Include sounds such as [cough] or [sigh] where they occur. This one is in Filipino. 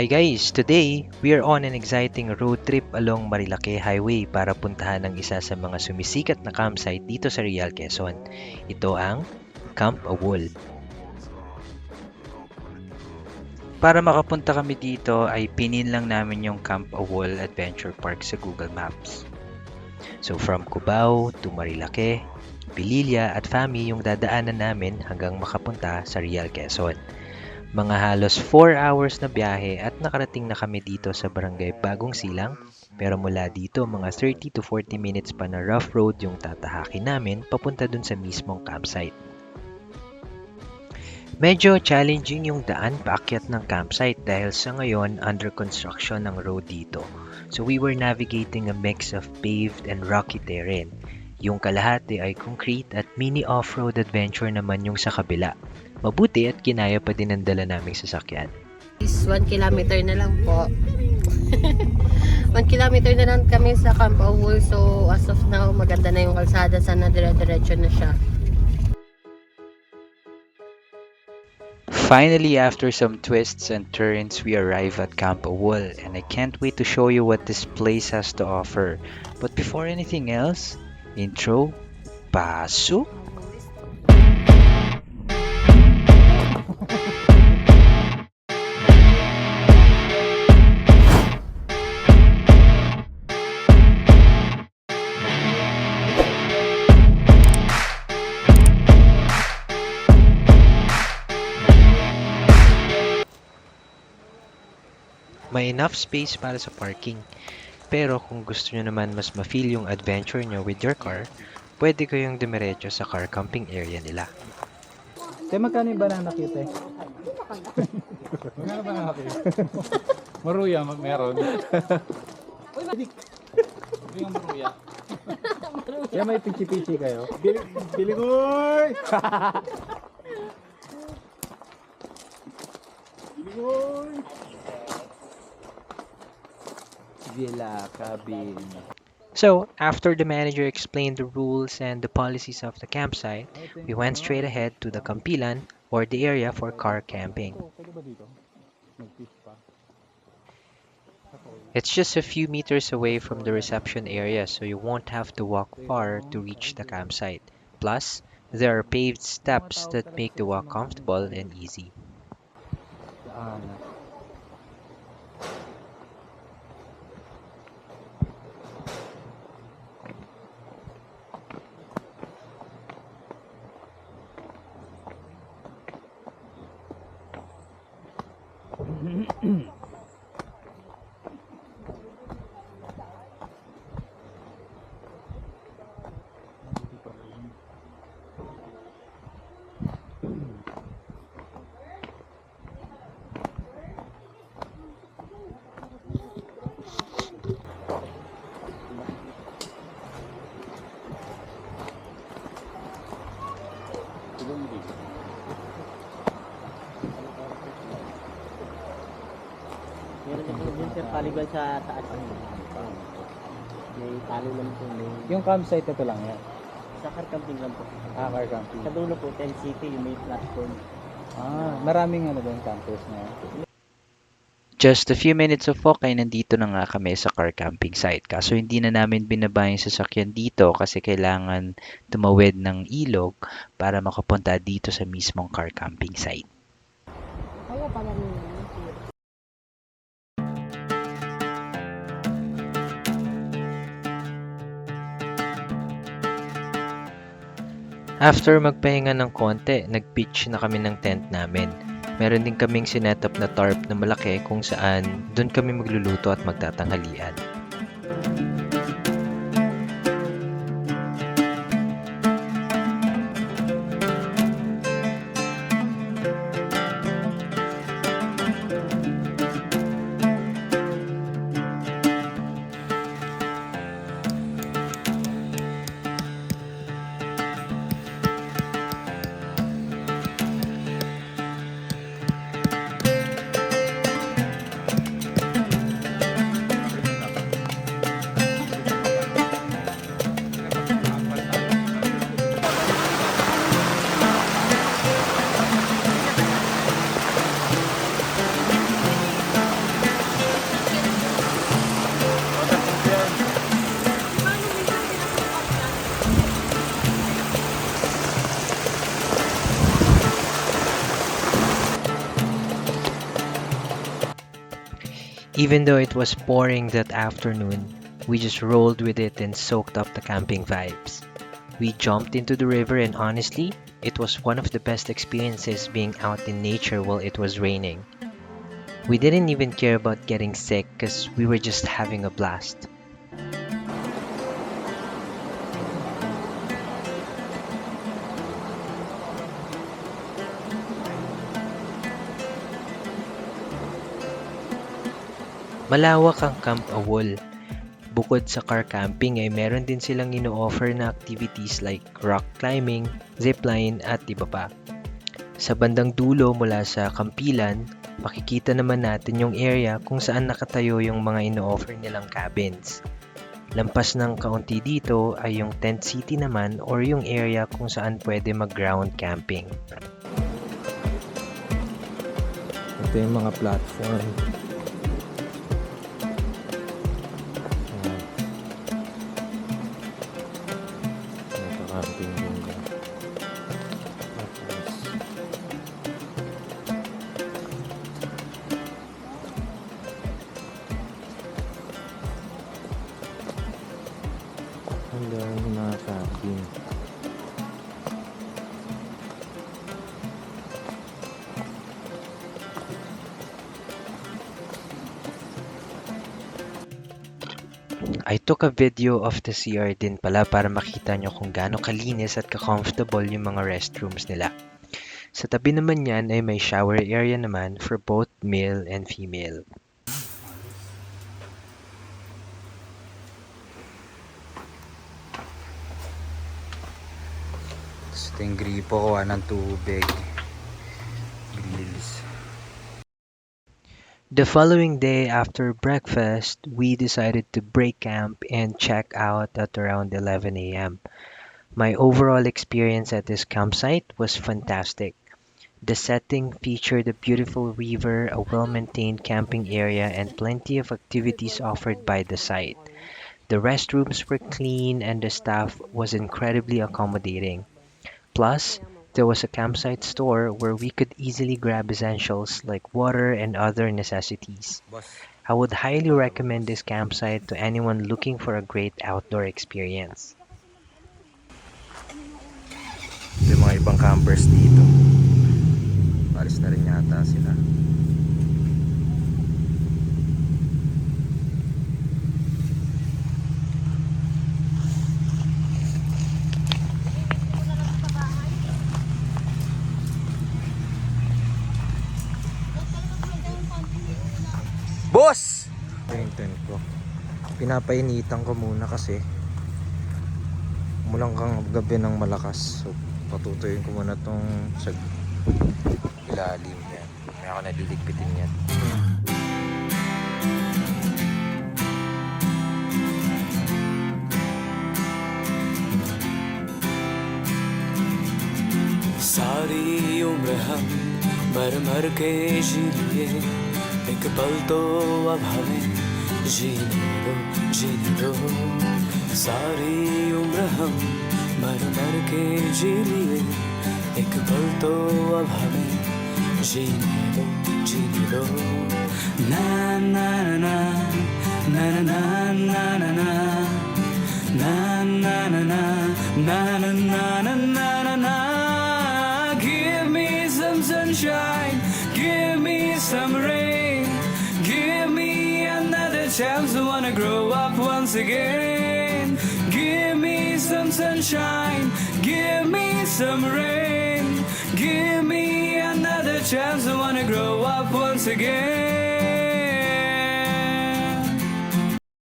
Hi guys! Today, we are on an exciting road trip along Marilake Highway para puntahan ang isa sa mga sumisikat na campsite dito sa Real Quezon. Ito ang Camp Awol. Para makapunta kami dito ay pinin lang namin yung Camp Awol Adventure Park sa Google Maps. So from Cubao to Marilake, Pililla at Fami yung dadaanan namin hanggang makapunta sa Real Quezon. Mga halos 4 hours na biyahe at nakarating na kami dito sa barangay Bagong Silang pero mula dito mga 30 to 40 minutes pa na rough road yung tatahakin namin papunta dun sa mismong campsite. Medyo challenging yung daan paakyat ng campsite dahil sa ngayon under construction ng road dito. So we were navigating a mix of paved and rocky terrain. Yung kalahati ay concrete at mini off-road adventure naman yung sa kabila. Mabuti at kinaya pa din ang dala naming sasakyan. is 1 kilometer na lang po. [laughs] 1 kilometer na lang kami sa Camp Awol. So, as of now, maganda na yung kalsada. Sana dire-diretso na siya. Finally, after some twists and turns, we arrive at Camp Awol and I can't wait to show you what this place has to offer. But before anything else, intro, pasok! May enough space para sa parking. Pero kung gusto nyo naman mas ma-feel yung adventure nyo with your car, pwede kayong dumiretso sa car camping area nila. Te, magkano yung banana cute eh? magkano banana cute? maruya, meron. Uy, yung maruya. Kaya may pichi-pichi kayo. Bili, bili ko! [laughs] Villa cabin. So, after the manager explained the rules and the policies of the campsite, we went straight ahead to the Campilan or the area for car camping. Pwede ba dito? Mag-fish pa. It's just a few meters away from the reception area, so you won't have to walk far to reach the campsite. Plus, there are paved steps that make the walk comfortable and easy. mm [clears throat] Na din sir paliban sa taas. May talo lang po. May Yung campsite ito lang yan. sa car camping lang po. Ah, car camping. Sa dulo po, 10 City, yung may platform. Ah, maraming ano doon campus na yan. Just a few minutes of walk ay nandito na nga kami sa car camping site. Kaso hindi na namin binaba yung sasakyan dito kasi kailangan tumawid ng ilog para makapunta dito sa mismong car camping site. Kaya pala After magpahinga ng konti, nag-pitch na kami ng tent namin. Meron din kaming sinetup na tarp na malaki kung saan doon kami magluluto at magtatanghalian. Even though it was pouring that afternoon, we just rolled with it and soaked up the camping vibes. We jumped into the river, and honestly, it was one of the best experiences being out in nature while it was raining. We didn't even care about getting sick because we were just having a blast. Malawak ang Camp Awol. Bukod sa car camping ay meron din silang ino-offer na activities like rock climbing, zipline at iba pa. Sa bandang dulo mula sa Kampilan, makikita naman natin yung area kung saan nakatayo yung mga ino-offer nilang cabins. Lampas ng kaunti dito ay yung tent city naman or yung area kung saan pwede mag-ground camping. Ito yung mga platform. ングングン I took a video of the CR din pala para makita nyo kung gaano kalinis at ka-comfortable yung mga restrooms nila. Sa tabi naman yan ay may shower area naman for both male and female. Tapos ito yung gripo, kuha ng tubig. The following day after breakfast, we decided to break camp and check out at around 11 a.m. My overall experience at this campsite was fantastic. The setting featured a beautiful river, a well maintained camping area, and plenty of activities offered by the site. The restrooms were clean and the staff was incredibly accommodating. Plus, there was a campsite store where we could easily grab essentials like water and other necessities. I would highly recommend this campsite to anyone looking for a great outdoor experience. Ito mga ibang campers dito. Alis na rin yata sila. Ito yung tent ko. Pinapainitan ko muna kasi mulang kang gabi ng malakas. So, patutuyin ko muna tong sa ilalim yan. May ako naliligpitin yan. सारी उम्र हम मर मर के जी लिए एक पल तो अब हमें जीने दो जीने दो सारी उम्र हम मर मर के जी लिए एक पल तो अब हमें जीने दो जीने दो ना ना ना ना ना ना ना ना ना na na na na na na chance to wanna grow up once again. Give me some sunshine, give me some rain, give me another chance to wanna grow up once again.